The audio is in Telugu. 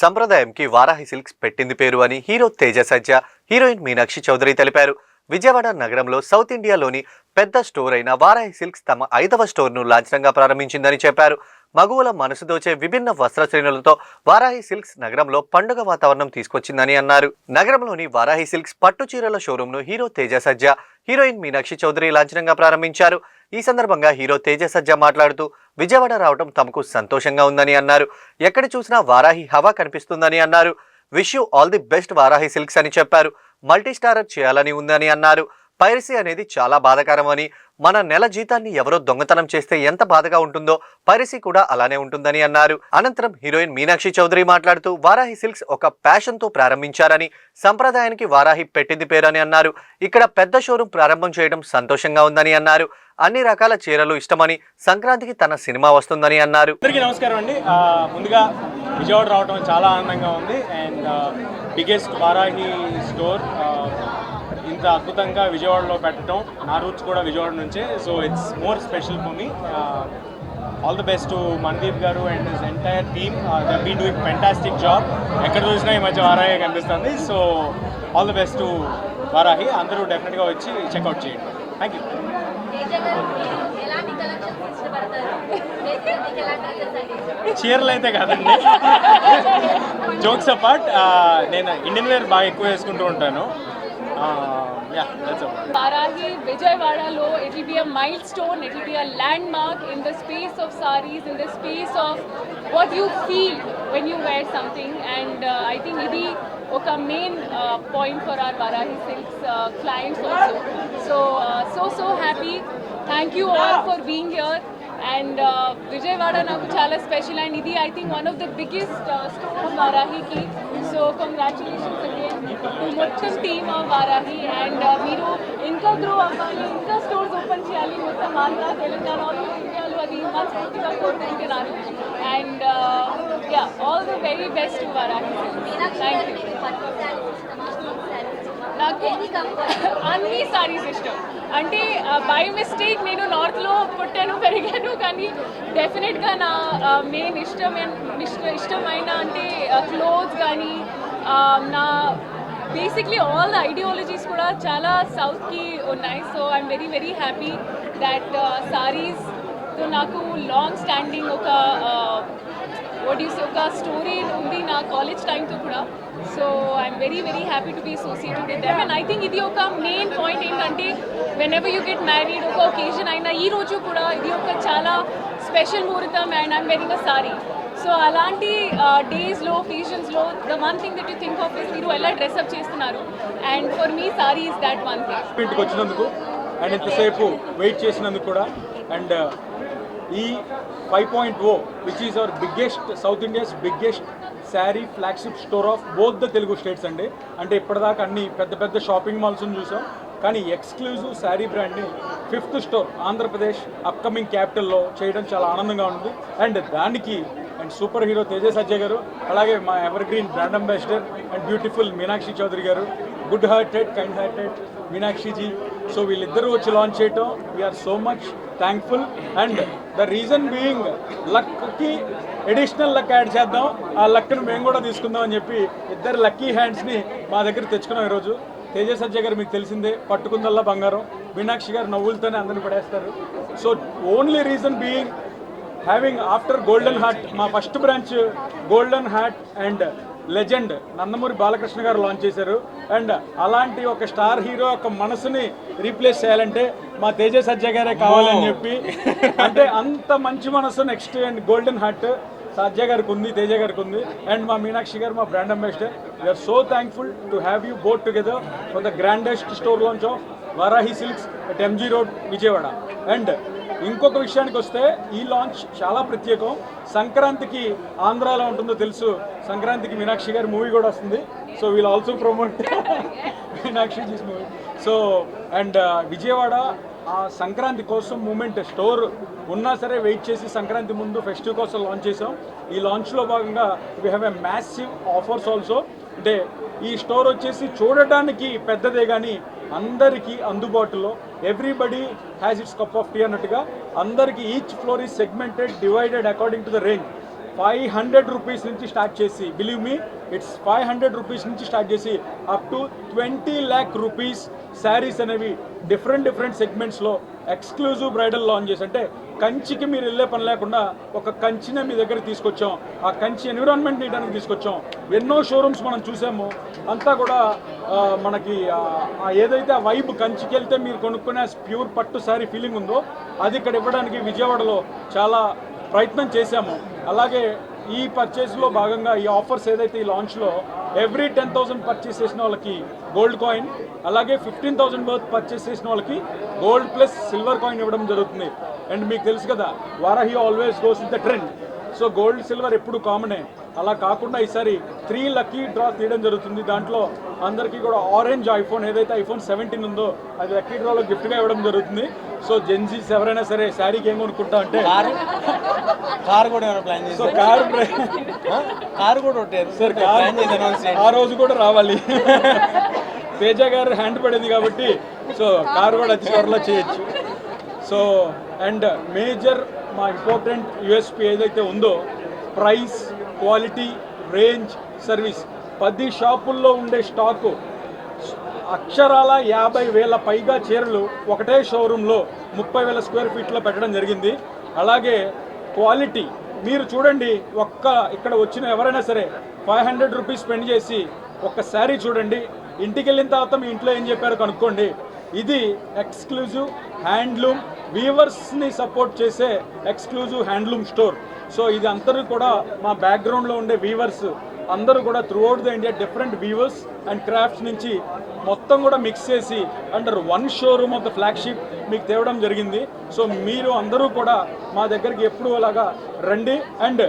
సంప్రదాయంకి వారాహి సిల్క్స్ పెట్టింది పేరు అని హీరో తేజ సజ్జ హీరోయిన్ మీనాక్షి చౌదరి తెలిపారు. విజయవాడ నగరంలో సౌత్ ఇండియాలోని పెద్ద స్టోర్ అయిన వారాహి సిల్క్స్ తమ ఐదవ స్టోర్ను లాంఛనంగా ప్రారంభించిందని చెప్పారు. మగువుల మనసు దోచే విభిన్న వస్త్ర శ్రేణులతో వారాహి సిల్క్స్ నగరంలో పండుగ వాతావరణం తీసుకొచ్చిందని అన్నారు. నగరంలోని వారాహి సిల్క్స్ పట్టు చీరల షోరూంను హీరో తేజ సజ్జ హీరోయిన్ మీనాక్షి చౌదరి లాంఛనంగా ప్రారంభించారు. ఈ సందర్భంగా హీరో తేజ సజ్జ మాట్లాడుతూ విజయవాడ రావడం తమకు సంతోషంగా ఉందని అన్నారు. ఎక్కడ చూసినా వారాహి హవా కనిపిస్తుందని అన్నారు. Wish you all the best Varahi silks అని చెప్పారు. మల్టీ స్టారర్ చేయాలని ఉందని అన్నారు. పైరసీ అనేది చాలా బాధాకరమని మన నెల జీతాన్ని ఎవరో దొంగతనం చేస్తే ఎంత బాధగా ఉంటుందో పైరసీ కూడా అలానే ఉంటుందని అన్నారు. అనంతరం హీరోయిన్ మీనాక్షి చౌదరి మాట్లాడుతూ వారాహి సిల్క్స్ ఒక ప్యాషన్తో ప్రారంభించారని సంప్రదాయానికి వారాహి పెట్టింది పేరని అన్నారు. ఇక్కడ పెద్ద షోరూం ప్రారంభం చేయడం సంతోషంగా ఉందని అన్నారు. అన్ని రకాల చీరలు ఇష్టమని సంక్రాంతికి తన సినిమా వస్తుందని అన్నారు. అందరికీ నమస్కారం అండి. ముందుగా విజయవాడ రావడం చాలా ఆనందంగా ఉంది. అండ్ బిగ్గెస్ట్ వారాహి స్టోర్ ఇంత అద్భుతంగా విజయవాడలో పెట్టడం నా రూట్స్ కూడా విజయవాడ నుంచే. So it's more special for me all the best to గారు and his entire team they be doing fantastic job ఎక్కడ చూసినా ఈ మధ్య వారాహి కనిపిస్తుంది. So all the best to Varahi అందరూ డెఫినెట్గా వచ్చి చెక్అవుట్ చేయండి. థ్యాంక్ యూ చీరలు అయితే కాదండి. జోక్స్ అపార్ట్ uh, నేను ఇండియన్ వేర్ బాగా ఎక్కువ వేసుకుంటూ ఉంటాను. Yeah that's Varahi, Vijayawada it will be a milestone, it will be a landmark in the space of saris, in the space of what you feel when you wear something. And uh, I think ఇది ఒక main point for our Varahi Silks uh, clients also. So, uh, so, so happy. Thank you all for being here. And Vijayawada నాకు చాలా స్పెషల్ అండ్ ఇది I think one of the biggest store వారాహికి so congratulations again మొత్తం టీమ్ వారాహి అండ్ మీరు ఇంకా గ్రో అవ్వాలి ఇంకా స్టోర్స్ ఓపెన్ చేయాలి మొత్తం ఆంధ్ర తెలంగాణ ఆల్ ఇండియాలో అది మనస్ఫూర్తిగా కోరుకుంటున్నాను and ya all the very best Varahi thank you నాకు అన్ని సారీస్ ఇష్టం అంటే బై మిస్టేక్ నేను నార్త్లో పుట్టాను పెరిగాను కానీ డెఫినెట్గా నా మెయిన్ ఇష్టమైన ఇష్ట- ఇష్టమైన అంటే క్లోత్స్ కానీ నా బేసిక్లీ ఆల్ ద ఐడియాలజీస్ కూడా చాలా సౌత్కి ఉన్నాయి so I'm very very happy that సారీస్తో నాకు లాంగ్ స్టాండింగ్ ఒక ఒడిస్ ఒక స్టోరీ ఉంది నా కాలేజ్ టైంతో కూడా so I'm very very happy to be associated with them and I think ఇది ఒక మెయిన్ పాయింట్ ఏంటంటే whenever you get married ఒక ఒకేజన్ అయినా ఈ రోజు కూడా ఇది ఒక చాలా స్పెషల్ ముహూర్తం and I'm wearing a saree so అలాంటి డేస్లో ఒకేజన్స్లో the one thing that you think of is మీరు ఎలా డ్రెస్అప్ చేస్తున్నారు and for me saree is that one thing ఇంటికి వచ్చినందుకు అండ్ ఇంతసేపు వెయిట్ చేసినందుకు కూడా అండ్ ఈ five point O which is our biggest South India's biggest sari flagship store of both the Telugu states అండి. అంటే ఇప్పటిదాకా అన్ని పెద్ద పెద్ద షాపింగ్ మాల్స్ని చూసాం. కానీ ఎక్స్క్లూజివ్ శారీ బ్రాండ్ని ఫిఫ్త్ స్టోర్ ఆంధ్రప్రదేశ్ అప్కమింగ్ క్యాపిటల్లో చేయడం చాలా ఆనందంగా ఉంది. అండ్ దానికి and super hero Tejas Ajay గారు అలాగే మా evergreen brand ambassador and beautiful Meenakshi Chaudhary గారు good hearted kind hearted మీనాక్షిజీ so వీళ్ళిద్దరూ వచ్చి లాంచ్ చేయటం. We're so much thankful and the reason being lucky additional luck add చేద్దాం. ఆ లక్ను మేము కూడా తీసుకుందాం అని చెప్పి ఇద్దరు లక్కీ హ్యాండ్స్ని మా దగ్గర తెచ్చుకున్నాం ఈరోజు. తేజస్ అజ్జయ్ గారు మీకు తెలిసిందే పట్టుకుందల్లా బంగారం. మీనాక్షి గారు నవ్వులతోనే అందరిని పడేస్తారు. So only reason being having after golden heart మా first branch golden heart and legend Nandamuri Balakrishna గారు లాంచ్ చేశారు. అండ్ అలాంటి ఒక స్టార్ హీరో యొక్క మనసుని రీప్లేస్ చేయాలంటే మా తేజ సజ్జ గారే కావాలని చెప్పి అంటే అంత మంచి మనసు next and golden heart Sajja గారికి ఉంది తేజ గారికి ఉంది. అండ్ మా మీనాక్షి గారు మా brand ambassador we're so thankful to have you both together for the grandest store launch of Varahi silks at MG road Vijayawada and ఇంకొక విషయానికి వస్తే ఈ లాంచ్ చాలా ప్రత్యేకం. సంక్రాంతికి ఆంధ్రాలో ఉంటుందో తెలుసు. సంక్రాంతికి మీనాక్షి గారి మూవీ కూడా వస్తుంది. So we'll also promote Meenakshi Gs movie so and Vijayawada ఆ సంక్రాంతి కోసం మూమెంట్ స్టోర్ ఉన్నా సరే వెయిట్ చేసి సంక్రాంతి ముందు ఫెస్టివ్ కోసం లాంచ్ చేసాం ఈ లాంచ్లో భాగంగా we have a massive offers also అంటే ఈ స్టోర్ వచ్చేసి చూడటానికి పెద్దదే కానీ అందరికీ అందుబాటులో. Everybody has its cup of tea అన్నట్టుగా అందరికీ ఈచ్ ఫ్లోర్ ఈ segmented divided according to the range five hundred rupees నుంచి స్టార్ట్ చేసి believe me it's five hundred rupees నుంచి స్టార్ట్ చేసి up to twenty lakh rupees sarees అనేవి డిఫరెంట్ డిఫరెంట్ సెగ్మెంట్స్లో ఎక్స్క్లూజివ్ బ్రైడల్ లాంచ్ చేసి అంటే కంచికి మీరు వెళ్ళే పని లేకుండా ఒక కంచినే మీ దగ్గర తీసుకొచ్చాం. ఆ కంచి ఎన్విరాన్మెంట్ నీటానికి తీసుకొచ్చాం. ఎన్నో షోరూమ్స్ మనం చూసాము. అంతా కూడా మనకి ఏదైతే ఆ వైబ్ కంచికి వెళ్తే మీరు కొనుక్కునే ప్యూర్ పట్టు శారీ ఫీలింగ్ ఉందో అది ఇక్కడ ఇవ్వడానికి విజయవాడలో చాలా ప్రయత్నం చేశాము. అలాగే ఈ పర్చేస్లో భాగంగా ఈ ఆఫర్స్ ఏదైతే ఈ లాంచ్లో ఎవ్రీ టెన్ థౌసండ్ పర్చేస్ చేసిన వాళ్ళకి గోల్డ్ కాయిన్ అలాగే ఫిఫ్టీన్ థౌసండ్ వర్త్ పర్చేస్ చేసిన వాళ్ళకి గోల్డ్ ప్లస్ సిల్వర్ కాయిన్ ఇవ్వడం జరుగుతుంది. అండ్ మీకు తెలుసు కదా Varahi always goes in the trend so gold silver ఎప్పుడు కామనే అలా కాకుండా ఈసారి త్రీ లక్కీ డ్రా తీయడం జరుగుతుంది. దాంట్లో అందరికీ కూడా ఆరెంజ్ ఐఫోన్ ఏదైతే ఐఫోన్ సెవెంటీన్ ఉందో అది లక్కీ డ్రాలో గిఫ్ట్గా ఇవ్వడం జరుగుతుంది. సో జెన్జీస్ ఎవరైనా సరే శారీకి ఏం కొనుక్కుంటా అంటే కారు? కారు కూడా ప్లాన్ సో కార్ కారు కూడా సార్ కార్ ఆ రోజు కూడా రావాలి. తేజ గారు హ్యాండ్ పడేది కాబట్టి సో కార్ కూడా వచ్చి త్వరలో చేయొచ్చు. సో అండ్ మేజర్ మా ఇంపార్టెంట్ యూఎస్పి ఏదైతే ఉందో ప్రైస్ క్వాలిటీ రేంజ్ సర్వీస్. పది షాపుల్లో ఉండే స్టాకు అక్షరాల యాభై వేల పైగా చీరలు ఒకటే షోరూంలో ముప్పై వేల స్క్వేర్ ఫీట్లో పెట్టడం జరిగింది. అలాగే క్వాలిటీ మీరు చూడండి ఒక్క ఇక్కడ వచ్చిన ఎవరైనా సరే ఫైవ్ హండ్రెడ్ రూపీస్ స్పెండ్ చేసి ఒక్క శారీ చూడండి. ఇంటికి వెళ్ళిన తర్వాత మీ ఇంట్లో ఏం చెప్పారో కనుక్కోండి. ఇది ఎక్స్క్లూజివ్ హ్యాండ్లూమ్ వీవర్స్ని సపోర్ట్ చేసే ఎక్స్క్లూజివ్ హ్యాండ్లూమ్ స్టోర్. సో ఇది అందరూ కూడా మా బ్యాక్గ్రౌండ్లో ఉండే వీవర్స్ అందరూ కూడా throughout the India different weavers and crafts నుంచి మొత్తం కూడా మిక్స్ చేసి under one showroom of the flagship మీకు తేవడం జరిగింది. సో మీరు అందరూ కూడా మా దగ్గరికి ఎప్పుడు అలాగా రండి అండ్